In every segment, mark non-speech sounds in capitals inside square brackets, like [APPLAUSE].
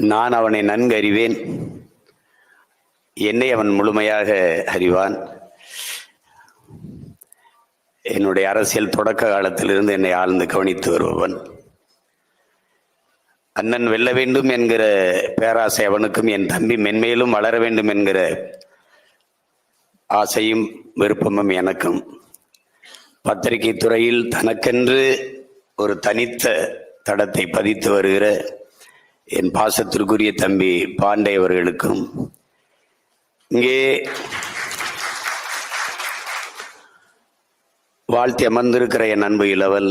நான் அவனை நன்கு அறிவேன் என்னை அவன் முழுமையாக அறிவான். என்னுடைய அரசியல் தொடக்க காலத்திலிருந்து என்னை ஆழ்ந்து கவனித்து வருபவன். அண்ணன் வெல்ல வேண்டும் என்கிற பேராசை அவனுக்கும் என் தம்பி மென்மேலும் வளர வேண்டும் என்கிற ஆசையும் விருப்பமும் எனக்கும். பத்திரிகை துறையில் தனக்கென்று ஒரு தனித்த தடத்தை பதித்து வருகிற என் பாசத்திற்குரிய தம்பி பாண்டே அவர்களுக்கும். இங்கே வாழ்த்தி அமர்ந்திருக்கிற என் அன்பு இளவல்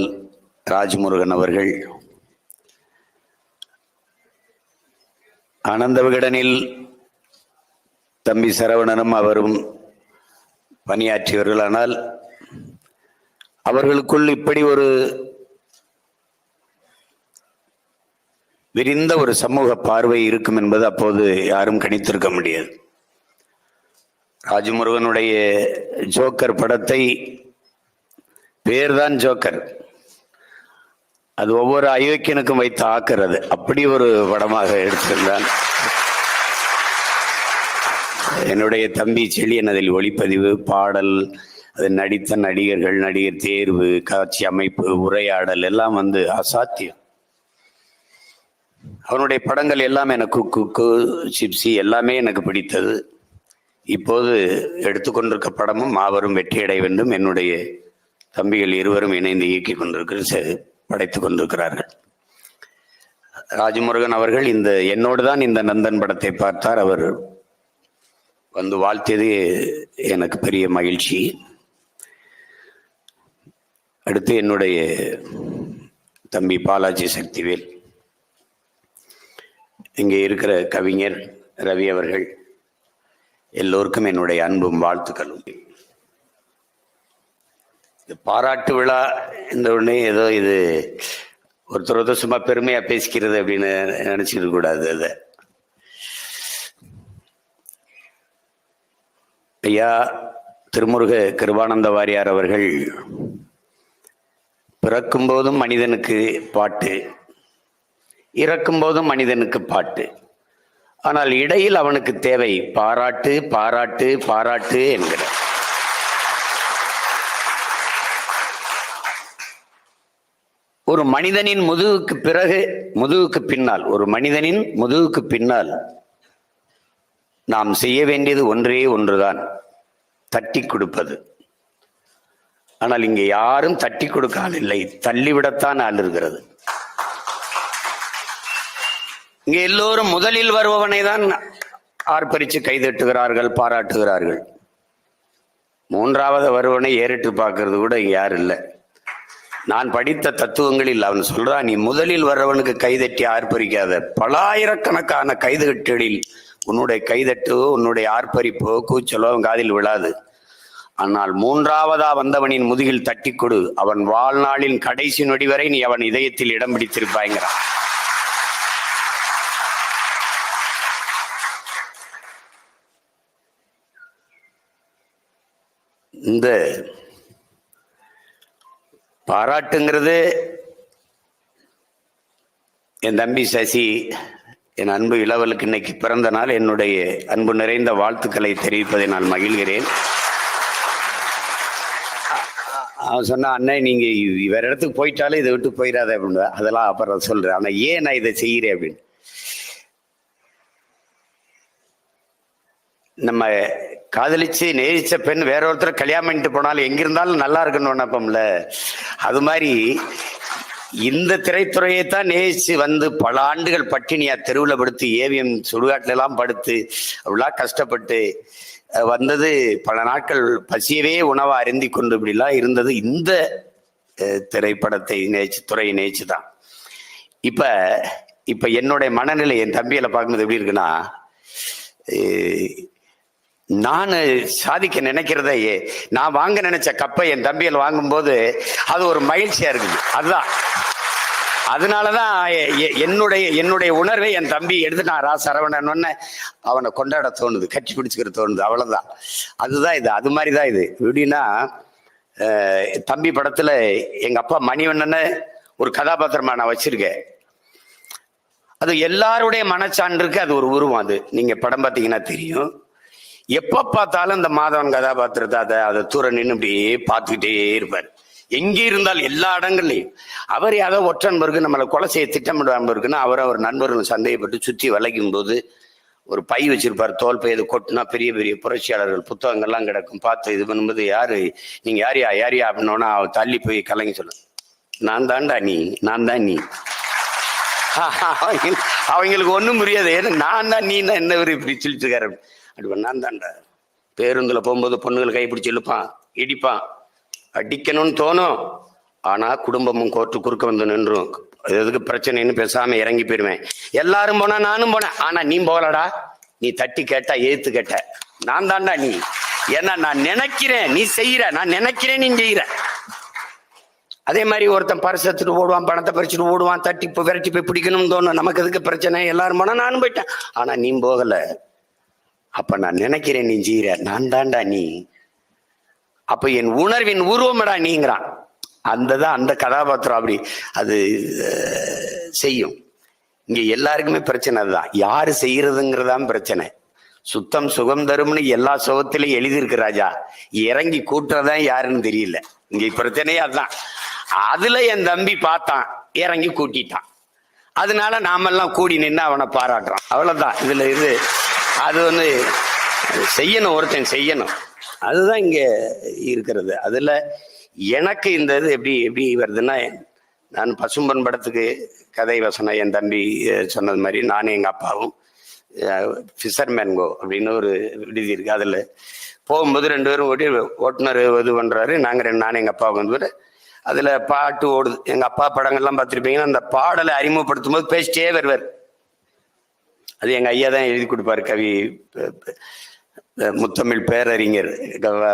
ராஜ்முருகன் அவர்கள். ஆனந்த விகடனில் தம்பி சரவணனும் அவரும் பணியாற்றியவர்கள் ஆனால் அவர்களுக்குள் இப்படி ஒரு விரிந்த ஒரு சமூக பார்வை இருக்கும் என்பது அப்போது யாரும் கணித்திருக்க முடியாது. ராஜமுருகனுடைய ஜோக்கர் படத்தை பேர்தான் ஜோக்கர். அது ஒவ்வொரு அயோக்கியனுக்கும் வைத்து ஆக்கிறது. அப்படி ஒரு படமாக எடுத்திருந்தான். என்னுடைய தம்பி செழியன் அதில் ஒளிப்பதிவு பாடல் அது நடித்த நடிகர்கள் நடிகர் தேர்வு காட்சி அமைப்பு உரையாடல் எல்லாம் வந்து அசாத்தியம். அவனுடைய படங்கள் எல்லாம் எனக்கு குக்கு சிப்ஸி எல்லாமே எனக்கு பிடித்தது. இப்போது எடுத்துக்கொண்டிருக்க படமும் மாபெரும் வெற்றியடை வேண்டும் என்னுடைய தம்பிகள் இருவரும் இணைந்து இயக்கி கொண்டிருக்கிற படைத்து கொண்டிருக்கிறார்கள். ராஜமுருகன் அவர்கள் இந்த என்னோடு தான் இந்த நந்தன் படத்தை பார்த்தார். அவர் வந்து வாழ்த்தியது எனக்கு பெரிய மகிழ்ச்சி. அடுத்து என்னுடைய தம்பி பாலாஜி சக்திவேல். இங்கே இருக்கிற கவிஞர் ரவி அவர்கள் எல்லோருக்கும் என்னுடைய அன்பும் வாழ்த்துக்களும். இந்த பாராட்டு விழா இந்த உடனே ஏதோ இது ஒருத்தர் ஒருத்தர் சும்மா பெருமையாக பேசிக்கிறது அப்படின்னு நினைச்சிக்க கூடாது அதை. ஐயா திருமுருக கிருபானந்த வாரியார் அவர்கள் பிறக்கும் போதும் மனிதனுக்கு பாட்டு இறக்கும்போது மனிதனுக்கு பாட்டு. ஆனால் இடையில் அவனுக்கு தேவை பாராட்டு பாராட்டு பாராட்டு என்கிற. ஒரு மனிதனின் முதுகுக்கு பிறகு முதுகுக்கு பின்னால் ஒரு மனிதனின் முதுகுக்கு பின்னால் நாம் செய்ய வேண்டியது ஒன்றே ஒன்றுதான் தட்டி கொடுப்பது. ஆனால் இங்கே யாரும் தட்டி கொடுக்க ஆள் இல்லை தள்ளிவிடத்தான் ஆள் இருக்கிறது. இங்கே எல்லோரும் முதலில் வருபவனை தான் ஆர்ப்பரித்து கைதட்டுகிறார்கள் பாராட்டுகிறார்கள். மூன்றாவது வருவனை ஏறிட்டு பார்க்கறது கூட இங்கே யாரும் இல்லை. நான் படித்த தத்துவங்களில் அவன் சொல்றான் நீ முதலில் வர்றவனுக்கு கைதட்டி ஆர்ப்பரிக்காத. பலாயிரக்கணக்கான கைதுகட்டுகளில் உன்னுடைய கைதட்டோ உன்னுடைய ஆர்ப்பரிப்போ கூச்சலோ அவன் காதில் விழாது. ஆனால் மூன்றாவதா வந்தவனின் முதுகில் தட்டி கொடு. அவன் வாழ்நாளின் கடைசி நொடி வரை நீ அவன் இதயத்தில் இடம் பிடித்திருப்பாய்ங்கிறான். இந்த பாராட்டுங்கிறது என் தம்பி சசி என் அன்பு இளவலுக்கு இன்னைக்கு பிறந்த நாள். என்னுடைய அன்பு நிறைந்த வாழ்த்துக்களை தெரிவிப்பதை நான் மகிழ்கிறேன். அவன் சொன்னா அண்ணன் நீங்கள் வேற இடத்துக்கு போயிட்டாலும் இதை விட்டு போயிடாத அப்படின்னு. அதெல்லாம் அப்புறம் சொல்கிறேன் ஆனால் ஏன் நான் இதை செய்கிறேன் அப்படின்னு. நம்ம காதலிச்சு நேரிச்ச பெண் வேற ஒருத்தர் கல்யாணம் பண்ணிட்டு போனாலும் எங்கிருந்தாலும் நல்லா இருக்குன்னு நினைப்போம்ல அது மாதிரி இந்த திரைத்துறையை தான் நேசிச்சு வந்து பல ஆண்டுகள் பட்டினியா தெருவில் படுத்து ஏவிஎம் சுடுகாட்டில எல்லாம் படுத்து அப்படிலாம் கஷ்டப்பட்டு வந்தது பல நாட்கள் பசியவே உணவை அருந்தி கொண்டு இப்படிலாம் இருந்தது. இந்த திரைப்படத்தை நேச்சு துறையை நேச்சு தான் இப்ப இப்ப என்னுடைய மனநிலை என் தம்பியில பார்க்கும்போது எப்படி இருக்குன்னா நான் சாதிக்க நினைக்கிறத நான் வாங்க நினைச்ச கப்பை என் தம்பியில் வாங்கும்போது அது ஒரு மகிழ்ச்சியா இருக்குது அதுதான். அதனாலதான் எ- என்னுடைய என்னுடைய உணர்வை என் தம்பி எடுத்து ரா சரவணன் அவனை கொண்டாட தோணுது கட்டி பிடிச்சுக்கிற தோணுது அவ்வளவுதான். அதுதான் இது அது மாதிரி தான் இது. எப்படின்னா தம்பி படத்துல எங்க அப்பா மணிவண்ணனு ஒரு கதாபாத்திரமா நான் வச்சிருக்கேன். அது எல்லாருடைய மனச்சான்றுக்கு அது ஒரு உருவம் அது. நீங்க படம் பார்த்தீங்கன்னா தெரியும். எப்ப பார்த்தாலும் இந்த மாதவன் கதாபாத்திரத்தை அதை அதை தூர நின்று அப்படியே பார்த்துக்கிட்டே இருப்பார். எங்கே இருந்தால் எல்லா இடங்கள்லையும். அவர் யாரோ பிறகு நம்மளை கொலை செய்ய திட்டமிடாமல் இருக்குன்னா அவர் அவர் நண்பர்கள் சந்தேகப்பட்டு சுற்றி வளைக்கும் போது ஒரு பை வச்சிருப்பார் தோல் பை இது கொட்டினா பெரிய பெரிய புரட்சியாளர்கள் புத்தகங்கள்லாம் கிடக்கும் பார்த்து இது பண்ணும்போது யாரு நீங்க யாரியா யாரியா அப்படின்னோன்னா அவ தள்ளி போய் கலங்கி சொல்லு நான் தான்டா நீ நான் தான் நீ. [LAUGHS] அவங்களுக்கு ஒன்றும் புரியாது. ஏன்னா நான் தான் நீ தான் என்ன ஒரு இப்படி சொல்லிட்டு இருக்காரு அப்படி நான் தான்டா. பேருந்தில் போகும்போது பொண்ணுகள் கைப்பிடிச்சு இழுப்பான் இடிப்பான். அடிக்கணும்னு தோணும். ஆனால் குடும்பமும் கோர்ட்டு குறுக்க வந்து நின்றும். எதுக்கு பிரச்சனைன்னு பேசாமல் இறங்கி போயிடுவேன். எல்லாரும் போனா நானும் போனேன். ஆனால் நீ போகலடா. நீ தட்டி கேட்டா ஏத்து கேட்ட. நான் தான்டா நீ. ஏன்னா நான் நினைக்கிறேன். நீ செய்யற. நான் நினைக்கிறேன் நீ செய்யற. அதே மாதிரி ஒருத்தன் பரிசு எடுத்துட்டு ஓடுவான் பணத்தை பறிச்சுட்டு ஓடுவான் தட்டி இப்போ விரட்டி போய் பிடிக்கணும்னு தோணும். நமக்கு எதுக்கு பிரச்சனை? எல்லாரும் போனா நானும் போயிட்டேன். ஆனா நீ போகலை. அப்ப நான் நினைக்கிறேன் நீ ஜீர நான் தான்டா நீ. அப்ப என் உணர்வின் உருவமடா நீங்கிறான். அந்த தான் அந்த கதாபாத்திரம் அப்படி அது செய்யும். இங்க எல்லாருக்குமே பிரச்சனை அதுதான். யாரு செய்யறதுங்கிறதான் பிரச்சனை. சுத்தம் சுகம் தரும்னு எல்லா சுகத்திலையும் எழுதியிருக்கு ராஜா. இறங்கி கூட்டுறதான் யாருன்னு தெரியல. இங்க பிரச்சனையே அதுதான். அதுல என் தம்பி பார்த்தான். இறங்கி கூட்டிட்டான். அதனால நாமெல்லாம் கூடி நின்று அவனை பாராட்டுறான் அவ்வளவுதான். இதுல இது அது வந்து செய்யணும் ஒருத்தன் செய்யணும். அதுதான் இங்கே இருக்கிறது. அதில் எனக்கு இந்த இது எப்படி எப்படி வருதுன்னா நான் பசும்பன் படத்துக்கு கதை வசனம் என் தம்பி சொன்னது மாதிரி நானும் எங்கள் அப்பாவும் ஃபிஷர்மேன் கோ அப்படின்னு ஒரு விடுதி இருக்கு. அதில் போகும்போது ரெண்டு பேரும் ஓடி ஓட்டுநர் இது பண்ணுறாரு நாங்கள் ரெண்டு நானும் எங்கள் அப்பா வந்து அதில் பாட்டு ஓடுது. எங்கள் அப்பா படங்கள்லாம் பார்த்துருப்பீங்கன்னா அந்த பாடலை அறிமுகப்படுத்தும் போது பேசிட்டே வருவார். அது எங்கள் ஐயா தான் எழுதி கொடுப்பாரு கவி முத்தமிழ் பேரறிஞர்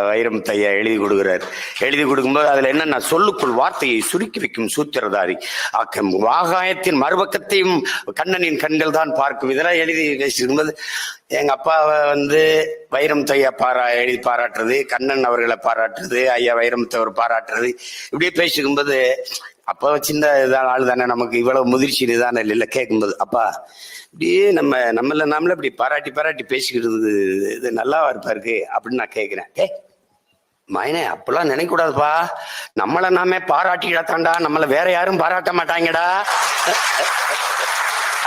வைரமுத்து ஐயா எழுதி கொடுக்குறார். எழுதி கொடுக்கும்போது அதில் என்னென்ன சொல்லுக்குள் வார்த்தையை சுருக்கி வைக்கும் சூத்திரதாரி. ஆக்கம் வாகாயத்தின் மறுபக்கத்தையும் கண்ணனின் கண்கள் தான் பார்க்கும். இதெல்லாம் எழுதி வச்சிருக்கும்போது எங்க அப்பாவை வந்து வைரம் தையா பாரா எழுதி பாராட்டுறது கண்ணன் அவர்களை பாராட்டுறது ஐயா வைரமுத்தவர் பாராட்டுறது இப்படியே பேசிக்கும்போது அப்போ சின்ன இதான் ஆள் தானே நமக்கு இவ்வளவு முதிர்ச்சி இதுதானே இல்லை கேட்கும்போது அப்பா இப்படியே நம்ம நம்மள நாமளே இப்படி பாராட்டி பாராட்டி பேசிக்கிறது இது நல்லாவா இருப்பா இருக்கு அப்படின்னு நான் கேட்கிறேன் ஏ மயனே அப்பெல்லாம் நினைக்க கூடாதுப்பா நம்மள நாமே பாராட்டிடாத்தாண்டா நம்மளை வேற யாரும் பாராட்ட மாட்டாங்கடா.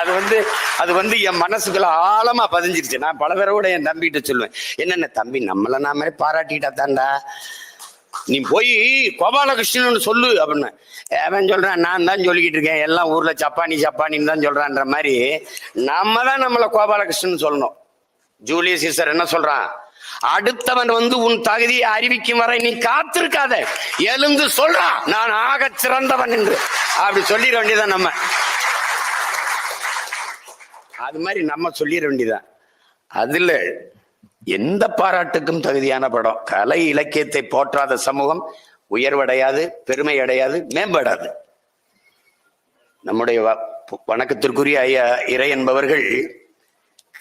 அது வந்து அது வந்து என் மனசுக்குள்ள ஆழமா பதிஞ்சிருச்சு. நான் பல பேரோட என் தம்பிகிட்ட சொல்லுவேன். என்னென்ன தம்பி நம்மள நாமே பாராட்டிட்டா தாண்டா நீ போய் கோபாலகிருஷ்ணன் சொல்லு அப்படின்னு. அவன் சொல்றான் நான் தான் சொல்லிக்கிட்டு இருக்கேன். எல்லாம் ஊர்ல சப்பானி சப்பானின்னு தான் சொல்றான்ற மாதிரி நம்ம தான் நம்மளை கோபாலகிருஷ்ணன் சொல்லணும். ஜூலிய சீசர் என்ன சொல்றான்? அடுத்தவன் வந்து உன் தகுதியை அறிவிக்கும் வரை நீ காத்திருக்காத. எழுந்து சொல்றான் நான் ஆக சிறந்தவன் என்று. அப்படி சொல்லிட வேண்டியதான் நம்ம. அது மாதிரி நம்ம சொல்லிட வேண்டியதான் அதுல எந்த பாராட்டுக்கும் தகுதியான படம். கலை இலக்கியத்தை போற்றாத சமூகம் உயர்வடையாது பெருமை அடையாது மேம்படாது. நம்முடைய வ- வணக்கத்திற்குரிய ஐயா இறை என்பவர்கள்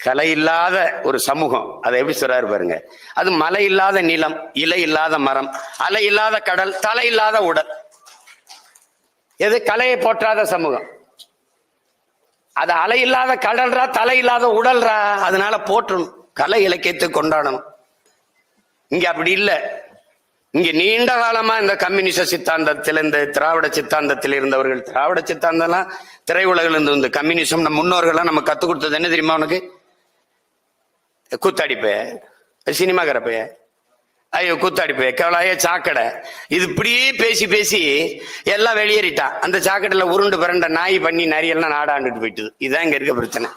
கலை இல்லாத ஒரு சமூகம் அதை எப்படி சொல்றாரு பாருங்க. அது மலை இல்லாத நிலம் இலை இல்லாத மரம் அலை இல்லாத கடல் தலை இல்லாத உடல். எது? கலையை போற்றாத சமூகம். அது அலை இல்லாத கடல்ரா தலை இல்லாத உடல்ரா? அதனால போற்றணும். கலை இலக்கியத்தை கொண்டாடணும். இங்க அப்படி இல்லை. இங்க நீண்ட காலமா இந்த கம்யூனிச சித்தாந்தத்தில் இந்த திராவிட சித்தாந்தத்தில் இருந்தவர்கள் திராவிட சித்தாந்தம்லாம் திரையுலகில் இருந்து இந்த கம்யூனிசம் நம்ம முன்னோர்கள்லாம் நம்ம கத்து கொடுத்தது என்ன தெரியுமா உனக்கு? கூத்தாடிப்பே சினிமாக்காரப்பே ஐயோ கூத்தாடிப்பே கேவலாய சாக்கடை. இது இப்படியே பேசி பேசி எல்லாம் வெளியேறிட்டான். அந்த சாக்கடையில உருண்டு பிறண்ட நாய் பண்ணி நரியெல்லாம் நாடாண்டுட்டு போயிட்டுது. இதுதான் இங்க இருக்க பிரச்சனை.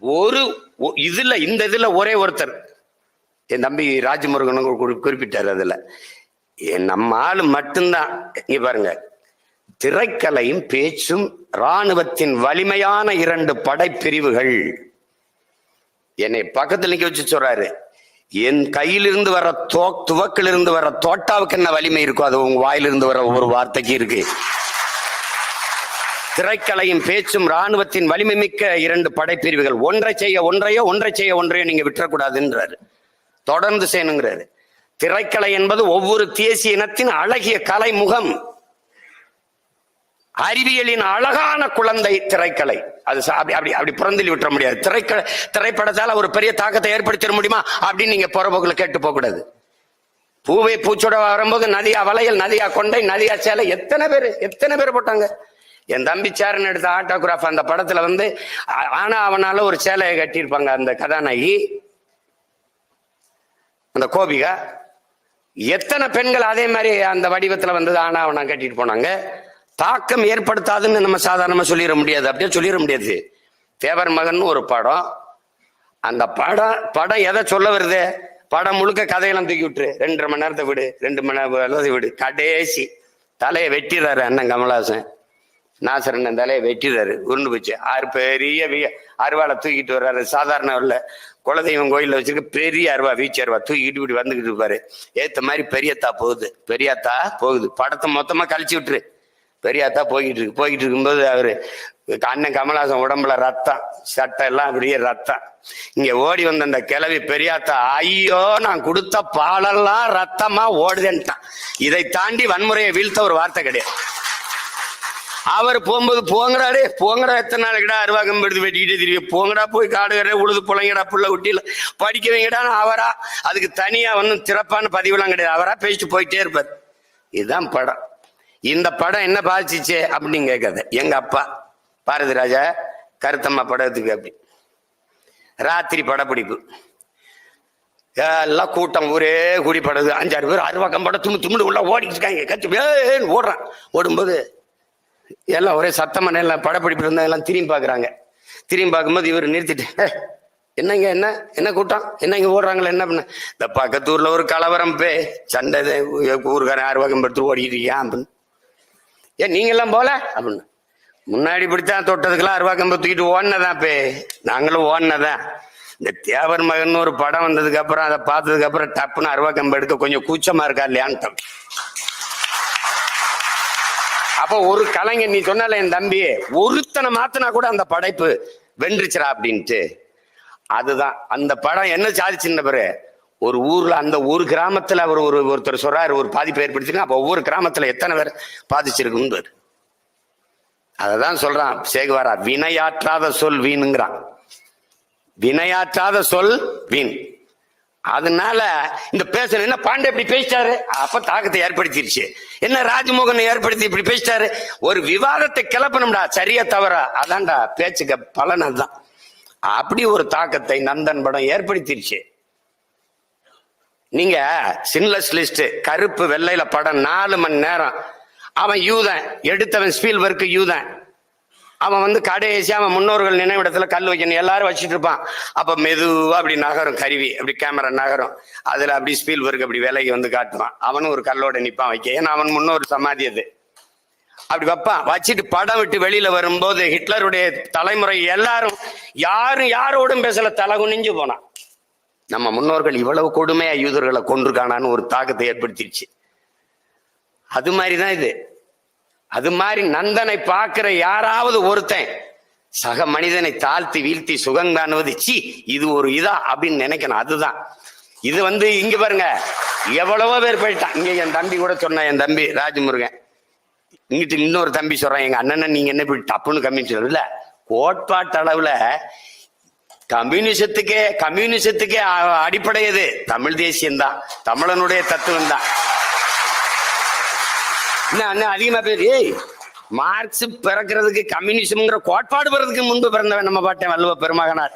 ஒரு ஒ- இதுல இந்த இதுல ஒரே ஒருத்தர். என் தம்பி ராஜமுருகன் குறி- அதுல. என் நம்ம ஆளு மட்டும்தான். இங்க பாருங்க. திரைக்கலையும் பேச்சும் இராணுவத்தின் வலிமையான இரண்டு படைப்பிரிவுகள். என்னை பக்கத்துல நிக்க வச்சு சொல்றாரு. என் கையிலிருந்து வர தோ துவக்கிலிருந்து வர தோட்டாவுக்கு என்ன வலிமை இருக்கோ அது உங்க வாயிலிருந்து வர ஒரு வார்த்தைக்கு இருக்கு. திரைக்கலையும் பேச்சும் ராணுவத்தின் வலிமை மிக்க இரண்டு படைப்பிரிவுகள். ஒன்றை செய்ய ஒன்றையோ ஒன்றை செய்ய ஒன்றையோ நீங்க விட்டுறக்கூடாதுன்றாரு. தொடர்ந்து செய்யணுங்கிறாரு. திரைக்கலை என்பது ஒவ்வொரு தேசிய இனத்தின் அழகிய கலை முகம் அறிவியலின் அழகான குழந்தை திரைக்கலை. அது அப்படி அப்படி அப்படி புறந்தள்ளி விட்டுற முடியாது. திரைக்கலை திரைப்படத்தால் ஒரு பெரிய தாக்கத்தை ஏற்படுத்திட முடியுமா? அப்படின்னு நீங்க புறம்போக்குல கேட்டு போக கூடாது பூவை பூச்சோட வரும்போது நதியா வளையல் நதியா கொண்டை நதியா சேலை. எத்தனை பேர் எத்தனை பேர் போட்டாங்க? என் தம்பி சேரன் எடுத்த ஆட்டோகிராஃப் அந்த படத்துல வந்து ஆனா அவனால ஒரு சேலையை கட்டியிருப்பாங்க அந்த கதாநாயகி. அந்த கோபிகா. எத்தனை பெண்கள் அதே மாதிரி அந்த வடிவத்துல வந்தது ஆனா அவனா கட்டிட்டு போனாங்க. தாக்கம் ஏற்படுத்தாதுன்னு நம்ம சாதாரணமா சொல்லிட முடியாது. அப்படியே சொல்லிட முடியாது. தேவர் மகன் ஒரு படம். அந்த படம் படம் எதை சொல்ல வருது? படம் முழுக்க கதையெல்லாம் தூக்கி விட்டுரு. ரெண்டரை மணி நேரத்தை விடு ரெண்டு மணி நேரத்தை விடு. கடைசி. தலையை வெட்டிடுறாரு அண்ணன் கமலஹாசன். நாசரன் தலையை வெட்டிடுறாரு உருண்டு போச்சு. ஆறு பெரிய வீ அருவாளை தூக்கிட்டு வர்றாரு. சாதாரண இல்ல குலதெய்வம் கோயிலில் வச்சிருக்க பெரிய அருவா வீச்சு அருவா தூக்கிட்டு இப்படி வந்துகிட்டு இருப்பாரு. ஏற்ற மாதிரி பெரியத்தா போகுது. பெரியாத்தா போகுது. படத்தை மொத்தமா கழிச்சு விட்டுரு. பெரியாத்தா போய்கிட்டு இருக்கு. போய்கிட்டு இருக்கும்போது அவர் அண்ணன் கமலஹாசன் உடம்புல ரத்தம் சட்டை எல்லாம் அப்படியே ரத்தம். இங்க ஓடி வந்த அந்த கிளவி பெரியாத்தா ஐயோ நான் கொடுத்த பாலெல்லாம் ரத்தமா ஓடுதேன்ட்டான். இதை தாண்டி வன்முறையை வீழ்த்த ஒரு வார்த்தை கிடையாது. அவர் போகும்போது போங்கடாடே போங்கடா எத்தனை நாளைக்குடா அருவாகம் எடுத்து வெட்டிக்கிட்டே தெரியும் போங்கடா போய் காடு கரை உழுது பிள்ளைங்கடா புள்ள ஒட்டியில் படிக்க வைங்கடான்னு அவரா? அதுக்கு தனியாக ஒன்றும் சிறப்பான பதிவுலாம் கிடையாது. அவரா பேசிட்டு போயிட்டே இருப்பார். இதுதான் படம். இந்த படம் என்ன பாதிச்சிச்சு அப்படின்னு கேட்காத. எங்க அப்பா பாரதி ராஜா கருத்தம்மா படத்துக்கு அப்படி. ராத்திரி படப்பிடிப்பு. எல்லாம் கூட்டம் ஊரே கூடி படகு. அஞ்சாறு பேர் அருவாக்கம் படம் துண்டு துண்டு உள்ள ஓடிக்கிட்டு இருக்காங்க. கத்து ஏன்னு ஓடுறான். ஓடும்போது எல்லாம் ஒரே சத்தமான எல்லாம் படப்பிடிப்பு இருந்தால் எல்லாம் திரும்பி பார்க்குறாங்க. திரும்பி பார்க்கும்போது இவர் நிறுத்திட்டு என்னங்க என்ன என்ன? கூட்டம்? என்ன இங்கே ஓடுறாங்களே? என்ன பண்ண இந்த பக்கத்தூரில் ஒரு கலவரம் பே சண்டை ஊருக்காரன் ஆறு வகம் படுத்து ஓடிட்டு அப்படின்னு. ஏன் நீங்கெல்லாம் போல? அப்படின்னு. முன்னாடி பிடித்தான் தொட்டதுக்கெல்லாம் அருவாக்கம் தூக்கிட்டு ஓடினதான் பே நாங்களும் ஓடினதான். இந்த தேவர் மகன் ஒரு படம் வந்ததுக்கு அப்புறம் அதை பார்த்ததுக்கு அப்புறம் டப்புன்னு அருவாக்கம்பு எடுக்க கொஞ்சம் கூச்சமா இருக்கா இல்லையான்னு அப்போ ஒரு கலைஞர் நீ சொன்னல என் தம்பி ஒருத்தனை மாத்தினா கூட அந்த படைப்பு வென்றுச்சுரா அப்படின்ட்டு. அதுதான். அந்த படம் என்ன சாதிச்சுன்னு பாரு. ஒரு ஊர்ல அந்த ஒரு கிராமத்துல அவர் ஒரு ஒருத்தர் சொல்றாரு ஒரு பாதிப்பு ஏற்படுத்தினா அப்ப ஒவ்வொரு கிராமத்துல எத்தனை பேர் பாதிச்சிருக்குன்னு அததான் சொல்றான் சேகுவாரா. வினையாற்றாத சொல் வீணுங்கிறான். வினையாற்றாத சொல் வீண். அதனால இந்த பேசணும் என்ன பாண்டே இப்படி பேசிட்டாரு? அப்ப தாக்கத்தை ஏற்படுத்திருச்சு. என்ன ராஜமோகன் ஏற்படுத்தி இப்படி பேசிட்டாரு? ஒரு விவாதத்தை கிளப்பணும்டா சரியா தவறா? அதான்டா பேச்சுக்க பலன் அதுதான். அப்படி ஒரு தாக்கத்தை நந்தன் படம் ஏற்படுத்திருச்சு. நீங்க சின்லஸ் லிஸ்ட் கருப்பு வெள்ளையில படம் நாலு மணி நேரம். அவன் யூதன் எடுத்தவன் ஸ்பீல்பர்க் யூதன். அவன் வந்து கடைசி அவன் முன்னோர்கள் நினைவிடத்துல கல் வைக்கணும். எல்லாரும் வச்சுட்டு இருப்பான். அப்ப மெதுவா அப்படி நகரும் கருவி. அப்படி கேமரா நகரும். அதுல அப்படி ஸ்பீல் ஸ்பீல்பர்க் அப்படி விலைக்கு வந்து காட்டுவான். அவனும் ஒரு கல்லோட நிப்பான் வைக்க. ஏன்னா அவன் முன்னோர் சமாதி அது. அப்படி வைப்பான். வச்சுட்டு படம் விட்டு வெளியில வரும்போது ஹிட்லருடைய தலைமுறை எல்லாரும் யாரும் யாரோடும் பேசல தலை குனிஞ்சு போனான். நம்ம முன்னோர்கள் இவ்வளவு கொடுமையா யூதர்களை கொண்டிருக்கானான்னு ஒரு தாக்கத்தை ஏற்படுத்திடுச்சு அது மாதிரிதான் இது. அது மாதிரி நந்தனை பார்க்கிற யாராவது ஒருத்தன் சக மனிதனை தாழ்த்தி வீழ்த்தி சுகம் காணுவது சி இது ஒரு இதா அப்படின்னு நினைக்கணும் அதுதான். இது வந்து இங்க பாருங்க எவ்வளவோ பேர் போயிட்டான் இங்க என் தம்பி கூட சொன்னான் என் தம்பி ராஜமுருகன். இங்கிட்டு இன்னொரு தம்பி சொல்றான் எங்க அண்ணனை நீங்க என்ன இப்படி டப்புன்னு கம்மி இல்ல கோட்பாட்டு அளவுல கம்யூனிசத்துக்கே கம்யூனிசத்துக்கே அடிப்படை எது? தமிழ் தேசியம்தான். தமிழனுடைய தத்துவம் தான் என்ன அண்ணன் அதிகமா பேர். ஏய் மார்க்ஸ் பிறக்கிறதுக்கு கம்யூனிசம்ங்கிற கோட்பாடு பிறதுக்கு முன்பு பிறந்தவன் நம்ம பாட்டேன் வல்லுவ பெருமகனார்.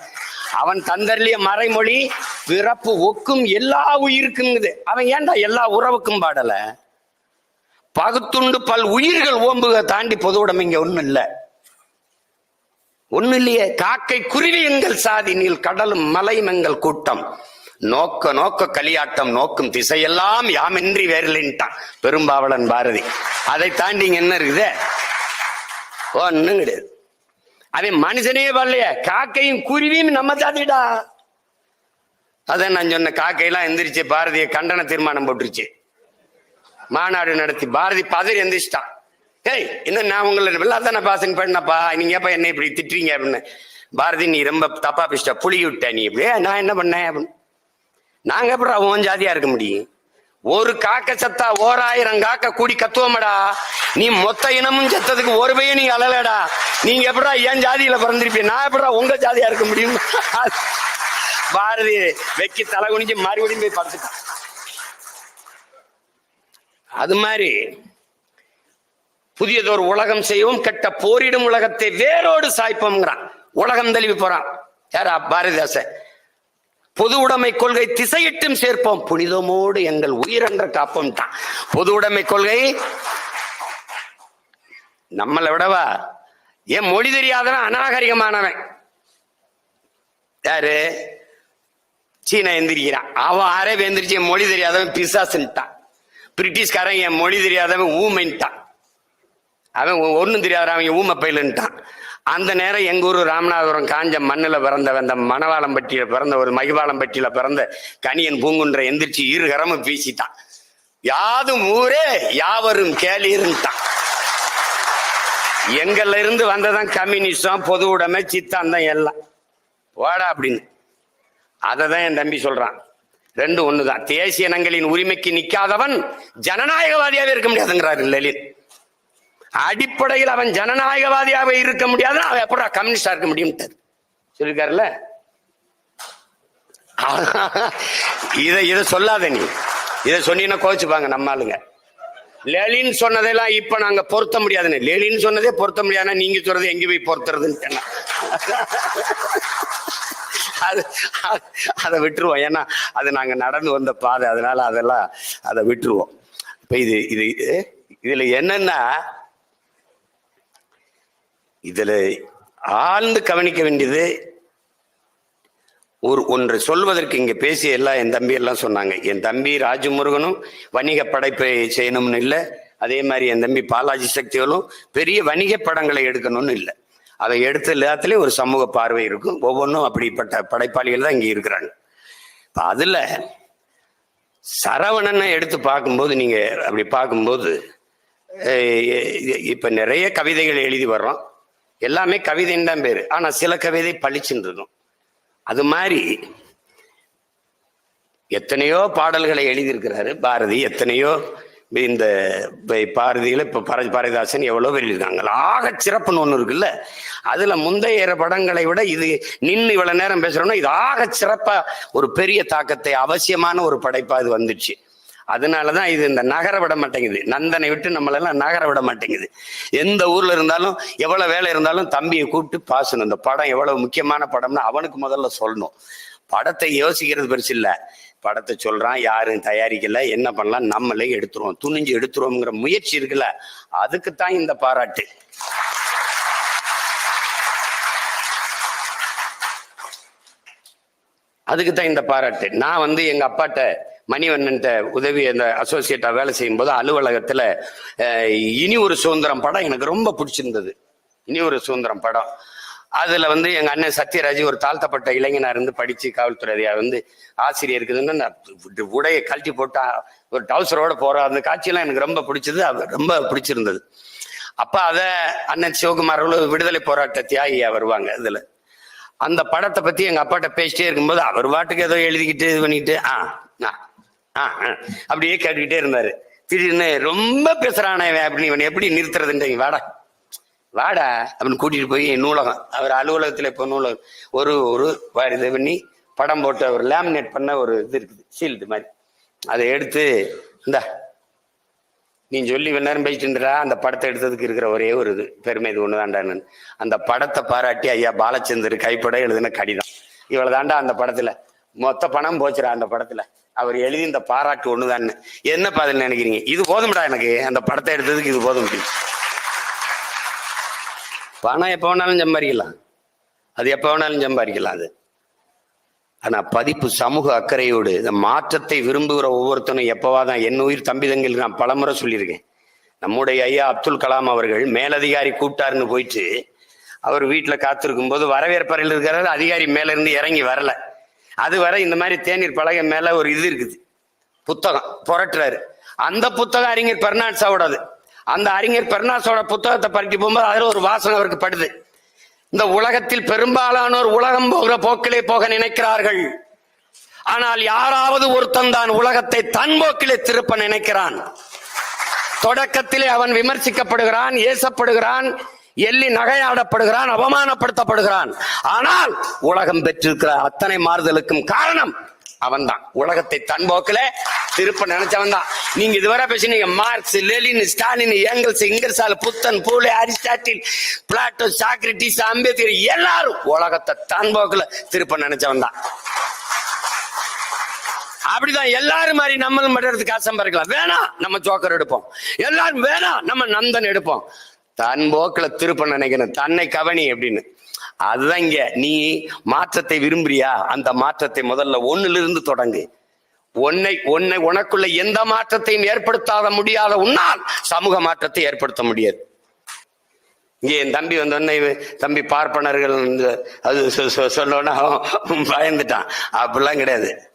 அவன் தந்தர்லிய மறைமொழி பிறப்பு ஒக்கும் எல்லா உயிருக்குங்குது. அவன் ஏன்டா எல்லா உறவுக்கும் பாடல? பகுத்துண்டு பல் உயிர்கள் ஓம்புக தாண்டி பொது உடம்பு இங்க ஒண்ணும் இல்லை. ஒண்ணு இல்லையே. காக்கை குருவி எங்கள் சாதி நீல் கடலும் மலையும் எங்கள் கூட்டம். நோக்க நோக்க கலியாட்டம் நோக்கும் திசையெல்லாம் யாமின்றி வேறில்லைன்ட்டான் பெரும்பாவளன் பாரதி. அதை தாண்டி இங்க என்ன இருக்குது? ஒன்றும் கிடையாது. அவன் மனுஷனே வரலையே. காக்கையும் குருவியும் நம்ம தாத்திடா அதான் நான் சொன்ன காக்கையெல்லாம் எந்திரிச்சு பாரதிய கண்டன தீர்மானம் போட்டுருச்சு. மாநாடு நடத்தி பாரதி பதறி எந்திரிச்சிட்டான். ஏய் என்ன நான் உங்களை வெள்ளாதான பாசன் பண்ணப்பா? நீங்க ஏப்பா என்ன இப்படி திட்டுறீங்க அப்படின்னு. பாரதி நீ ரொம்ப தப்பா பேசிட்ட. புளி விட்ட நீ. இப்படியே நான் என்ன பண்ணேன் அப்படின்னு. நாங்க எப்படா உன் ஜாதியா இருக்க முடியும்? ஒரு காக்க செத்தா ஓராயிரம் காக்க கூடி கத்துவமடா. நீ மொத்த இனமும் செத்ததுக்கு ஒரு பையன் நீங்க அழலடா. நீங்க எப்படா என் ஜாதியில பிறந்திருப்பீங்க? நான் எப்படா உங்க ஜாதியா இருக்க முடியும்? பாரதி வெக்கி தலை குனிஞ்சு மறுபடியும் போய் படுத்துட்டான் அது மாதிரி புதியதொரு உலகம் செய்வோம் கெட்ட போரிடும் உலகத்தை வேரோடு சாய்ப்போம்ங்கிறான். உலகம் தழுவி போறான். யாரா? பாரதிதாசன். பொது உடைமை கொள்கை திசையிட்டும் சேர்ப்போம். புனிதமோடு எங்கள் உயிரென்ற காப்போம் தான். பொது உடைமை கொள்கை நம்மளை விடவா? ஏன் மொழி தெரியாதவன் அநாகரிகமானவன். யாரு? சீனா எந்திரிக்கிறான். அவன் அரேப் எந்திரிச்சு என் மொழி தெரியாதவன் பிசாசுன்ட்டான். பிரிட்டிஷ்காரன் என் மொழி தெரியாதவன் ஊமைன்ட்டான். அவன் ஒன்றும் தெரியாத அவங்க ஊமை பயிலுன்ட்டான் அந்த நேரம் எங்கள் ஊர் ராமநாதபுரம் காஞ்ச மண்ணில் பிறந்தவன் அந்த மணவாளம்பட்டியில் பிறந்த ஒரு மகிவாளம்பட்டியில் பிறந்த கனியன் பூங்குன்ற எந்திரிச்சு இரு கரமும் வீசிட்டான். யாதும் ஊரே யாவரும் கேளீருன்ட்டான். எங்கள்ல இருந்து வந்ததான் கம்யூனிஸ்டம் பொது உடைமை சித்தாந்தம் எல்லாம். வாடா அப்படின்னு. அதை தான் என் தம்பி சொல்றான். ரெண்டு ஒண்ணுதான். தேசிய இனங்களின் உரிமைக்கு நிக்காதவன் ஜனநாயகவாதியாவே இருக்க முடியாதுங்கிறாரு லலித். அடிப்படையில் அவன் ஜனநாயகவாதியாக இருக்க முடியாது அவன் எப்படா கம்யூனிஸ்டா இருக்க முடியும் சொல்லியிருக்காருல்ல இதை இதை சொல்லாத நீ. இதை சொன்னீங்கன்னா கோச்சுப்பாங்க நம்ம ஆளுங்க. லெலின் சொன்னதெல்லாம் இப்ப நாங்க பொருத்த முடியாதுன்னு. லெலின்னு சொன்னதே பொருத்த முடியாதுன்னா நீங்க சொல்றது எங்க போய் பொருத்துறதுன்னு அது அதை விட்டுருவோம். ஏன்னா அது நாங்க நடந்து வந்த பாதை. அதனால அதெல்லாம் அதை விட்டுருவோம். இப்ப இது இது இது- இதுல என்னன்னா இதில் ஆழ்ந்து கவனிக்க வேண்டியது ஒரு ஒன்று சொல்வதற்கு இங்கே பேசிய எல்லாம் என் தம்பி எல்லாம் சொன்னாங்க. என் தம்பி ராஜமுருகனும் வணிக படைப்பை செய்யணும்னு இல்லை. அதே மாதிரி என் தம்பி பாலாஜி சக்திகளும் பெரிய வணிக படங்களை எடுக்கணும்னு இல்லை. அதை எடுத்த எல்லாத்துலேயும் ஒரு சமூக பார்வை இருக்கும். ஒவ்வொன்றும் அப்படிப்பட்ட படைப்பாளிகள் தான் இங்கே இருக்கிறாங்க. இப்போ அதில் சரவணனை எடுத்து பார்க்கும்போது நீங்கள் அப்படி பார்க்கும்போது இப்போ நிறைய கவிதைகள் எழுதி வர்றோம். எல்லாமே கவிதைன்னு தான் பேர். ஆனால் சில கவிதை பளிச்சுன்னு இருக்கும் அது மாதிரி எத்தனையோ பாடல்களை எழுதியிருக்கிறாரு பாரதி. எத்தனையோ இந்த பாரதியில் இப்போ இப்ப பாரதி பாரதிதாசன் எவ்வளோ எழுதியிருக்காங்க. ஆக சிறப்புன்னு ஒன்று இருக்குல்ல. அதில் முந்தைய படங்களை விட இது நின்று இவ்வளோ நேரம் பேசுகிறோன்னா இது ஆக சிறப்பாக ஒரு பெரிய தாக்கத்தை அவசியமான ஒரு படைப்பாக இது வந்துச்சு. அதனாலதான் இது இந்த நகர விட மாட்டேங்குது. நந்தனை விட்டு நம்மளெல்லாம் நகர விட மாட்டேங்குது. எந்த ஊர்ல இருந்தாலும் எவ்வளவு வேலை இருந்தாலும் தம்பியை கூப்பிட்டு பாசணும். இந்த படம் எவ்வளவு முக்கியமான படம்னு அவனுக்கு முதல்ல சொல்லணும். படத்தை யோசிக்கிறது பெருசு இல்லை. படத்தை சொல்றான் யாரும் தயாரிக்கல என்ன பண்ணலாம் நம்மளே எடுத்துருவோம். துணிஞ்சு எடுத்துருவோங்கிற முயற்சி இருக்குல்ல அதுக்குத்தான் இந்த பாராட்டு. அதுக்கு தான் இந்த பாராட்டு. நான் வந்து எங்க அப்பாட்ட மணிவண்ணன்ட்ட உதவி அந்த அசோசியேட்டா வேலை செய்யும்போது அலுவலகத்துல இனி ஒரு சுதந்திரம் படம் எனக்கு ரொம்ப பிடிச்சிருந்தது. இனி ஒரு சுதந்திரம் படம். அதுல வந்து எங்க அண்ணன் சத்யராஜ் ஒரு தாழ்த்தப்பட்ட இளைஞனா இருந்து படிச்சு காவல்துறை வந்து ஆசிரியர் இருக்குதுன்னு நான் உடையை கழட்டி போட்டா ஒரு டவுசரோட போற அந்த காட்சியெல்லாம் எனக்கு ரொம்ப பிடிச்சது அது ரொம்ப பிடிச்சிருந்தது. அப்ப அத அண்ணன் சிவகுமார் விடுதலை போராட்ட தியாகியா வருவாங்க இதுல. அந்த படத்தை பத்தி எங்க அப்பாட்ட பேசிட்டே இருக்கும்போது அவர் பாட்டுக்கு ஏதோ எழுதிக்கிட்டு இது பண்ணிட்டு ஆ, [LAUGHS] அப்படியே கேட்டுக்கிட்டே இருந்தாரு. திடீர்னு ரொம்ப பேசுறானே இவன் அப்படின்னு இவன் எப்படி நிறுத்துறதுன்றீங்க வாடா. வாடா அப்படின்னு கூட்டிட்டு போய் நூலகம் அவர் அலுவலகத்துல இப்போ நூலகம் ஒரு ஒரு வா- இது பண்ணி படம் போட்ட ஒரு லேமினேட் பண்ண ஒரு இது இருக்குது சீல்டு மாதிரி. அதை எடுத்து இந்தா நீ சொல்லி நேரம் இருந்தா அந்த படத்தை எடுத்ததுக்கு இருக்கிற ஒரே ஒரு இது பெருமை இது ஒண்ணுதான்டான்னு அந்த படத்தை பாராட்டி ஐயா பாலச்சந்தர் கைப்பட எழுதின கடிதம். இவ்வளவு தாண்டா அந்த படத்துல. மொத்த பணம் போச்சுடா அந்த படத்துல. அவர் எழுதி இந்த பாராட்டு ஒண்ணுதான்னு. என்ன பதில் நினைக்கிறீங்க? இது போதும்டா எனக்கு. அந்த படத்தை எடுத்ததுக்கு இது போதும். பணம் எப்போ வேணாலும் சம்பாதிக்கலாம். அது எப்போ வேணாலும் சம்பாதிக்கலாம் அது. ஆனால் பதிப்பு சமூக அக்கறையோடு இந்த மாற்றத்தை விரும்புகிற ஒவ்வொருத்தனும் எப்பவாதான் என் உயிர் தம்பி தங்கில் நான் பலமுறை சொல்லியிருக்கேன். நம்முடைய ஐயா அப்துல் கலாம் அவர்கள் மேலதிகாரி கூப்பிட்டாருன்னு போயிட்டு அவர் வீட்டில் காத்திருக்கும் போது வரவேற்பறையில் இருக்கிறாரு. அதிகாரி மேலேருந்து இறங்கி வரலை. அது வரை இந்த மாதிரி தேநீர் பலகை மேல ஒரு இது இருக்குது. புத்தகம் புரட்டுறாரு. அந்த புத்தகம் அறிஞர் பெர்னாட்ஸாவோடது அந்த அறிஞர் பெர்னாட்ஸோட புத்தகத்தை பரட்டி போகும்போது அதில் ஒரு வாசனை அவருக்கு படுது. இந்த உலகத்தில் பெரும்பாலானோர் உலகம் போகிற போக்கிலே போக நினைக்கிறார்கள். ஆனால் யாராவது ஒருத்தன் தான் உலகத்தை தன் போக்கிலே திருப்ப நினைக்கிறான். தொடக்கத்திலே அவன் விமர்சிக்கப்படுகிறான் ஏசப்படுகிறான் எள்ளி நகையாடப்படுகிறான் அவமானப்படுத்தப்படுகிறான். ஆனால் உலகம் பெற்றிருக்கிற அத்தனை மாறுதலுக்கும் காரணம் அவன்தான். உலகத்தை தன்போக்கில திருப்ப நினைச்சவன் தான் நீங்க இதுவரை பேசினீங்க Marx Lenin Stalin Engels Ingersoll Buddhan Phule Aristotle Plato Socrates Ambedkar எல்லாரும் உலகத்தை தன்போக்கில திருப்ப நினைச்சவன் தான் அப்படிதான் எல்லாரும் மாதிரி நம்மளும் பண்றதுக்கு ஆசம் இருக்கலாம் வேணாம் நம்ம ஜோக்கர் எடுப்போம். எல்லாரும் வேணாம் நம்ம நந்தன் எடுப்போம். தன் போக்கில் திருப்ப நினைக்கணும். தன்னை கவனி அப்படின்னு. அதுதான் இங்க. நீ மாற்றத்தை விரும்புறியா? அந்த மாற்றத்தை முதல்ல ஒண்ணுல இருந்து தொடங்கு. உன்னை உன்னை உனக்குள்ள எந்த மாற்றத்தையும் ஏற்படுத்தாத முடியாத உன்னால் சமூக மாற்றத்தை ஏற்படுத்த முடியாது. இங்கே என் தம்பி வந்தோடனே தம்பி பார்ப்பனர்கள் அது சொ- சொ- அவன் பயந்துட்டான். அப்படிலாம் கிடையாது.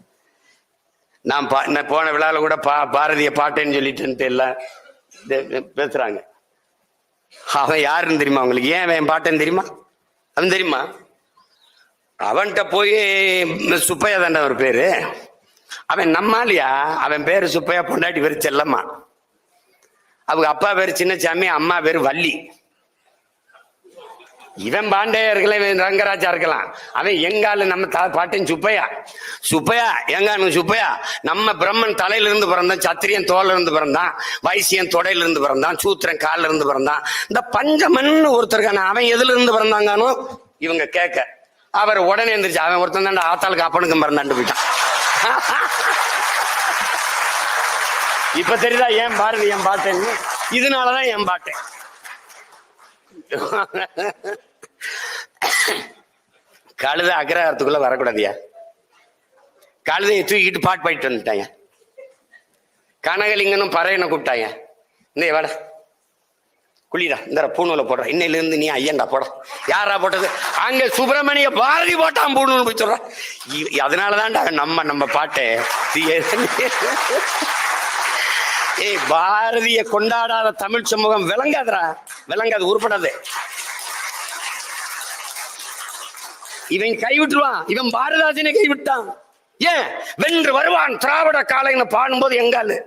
நான் பா நான் போன விழாவில் கூட பா பாரதிய பாட்டேன்னு சொல்லிட்டு எல்லாம் பேசுறாங்க. அவன் யாருன்னு தெரியுமா உங்களுக்கு? ஏன் என் பாட்டேன்னு தெரியுமா? அவன் தெரியுமா? அவன்கிட்ட போய் சுப்பையா தாண்டா ஒரு பேரு. அவன் நம்மாலியா அவன் பேரு சுப்பையா பொண்டாட்டி பேரு செல்லம்மா. அவங்க அப்பா பேரு சின்னசாமி அம்மா பேரு வள்ளி. இவன் பாண்டையா இருக்கலாம் இவன் ரங்கராஜா இருக்கலாம். அவன் எங்கால நம்ம தா பாட்டன் சுப்பையா? சுப்பையா? எங்கானு சுப்பையா? நம்ம பிரம்மன் தலையில இருந்து பிறந்தான் சத்திரியன் தோல்ல இருந்து பிறந்தான் வைசியன் தொடையிலிருந்து பிறந்தான் சூத்திரன் கால்ல இருந்து பிறந்தான். இந்த பஞ்சமன் ஒருத்தருக்கான அவன் எதுல இருந்து பிறந்தாங்கானோ இவங்க கேட்க. அவர் உடனே எந்திரிச்சு அவன் ஒருத்தன் தான் ஆத்தாளுக்கு அப்பனுக்கும் பிறந்தாண்டு போயிட்டான். இப்ப தெரியுதா ஏன் பாரதி என் பாட்டேன்னு இதனாலதான் என் பாட்டேன் கழுத அக்ரஹாரத்துக்குள்ள வரக்கூடாதியா? கழுதையை தூக்கிட்டு பாட்டு பாடிட்டு வந்துட்டாங்க கனகலிங்கனும் பறையனை கூப்பிட்டாங்க இந்த வாட. குளிரா இந்த பூணூல போடுற. இன்னையில இருந்து நீ ஐயன்டா போட. யாரா போட்டது? அங்க சுப்பிரமணிய பாரதி போட்டான் பூணூல் போய் சொல்ற. அதனாலதான்டா நம்ம நம்ம பாட்டு ஏய் பாரதிய கொண்டாடாத தமிழ் சமூகம் விளங்காதரா விளங்காது உருப்படாது. இவன் கைவிட்டுருவான். இவன் பாரதாசனை கைவிட்டான். ஏன்? வென்று வருவான் திராவிட காலைன்னு பாடும்போது எங்காலு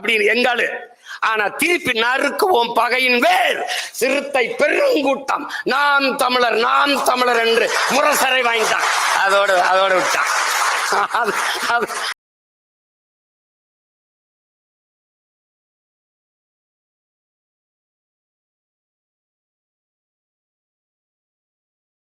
அப்படின்னு எங்காலு ஆனா திருப்பி நறுக்குவோம் பகையின் வேர். சிறுத்தை பெருங்கூட்டம். நாம் தமிழர் நாம் தமிழர் என்று முரசரை வாங்கிட்டான் அதோட அதோட விட்டான். அது- அது-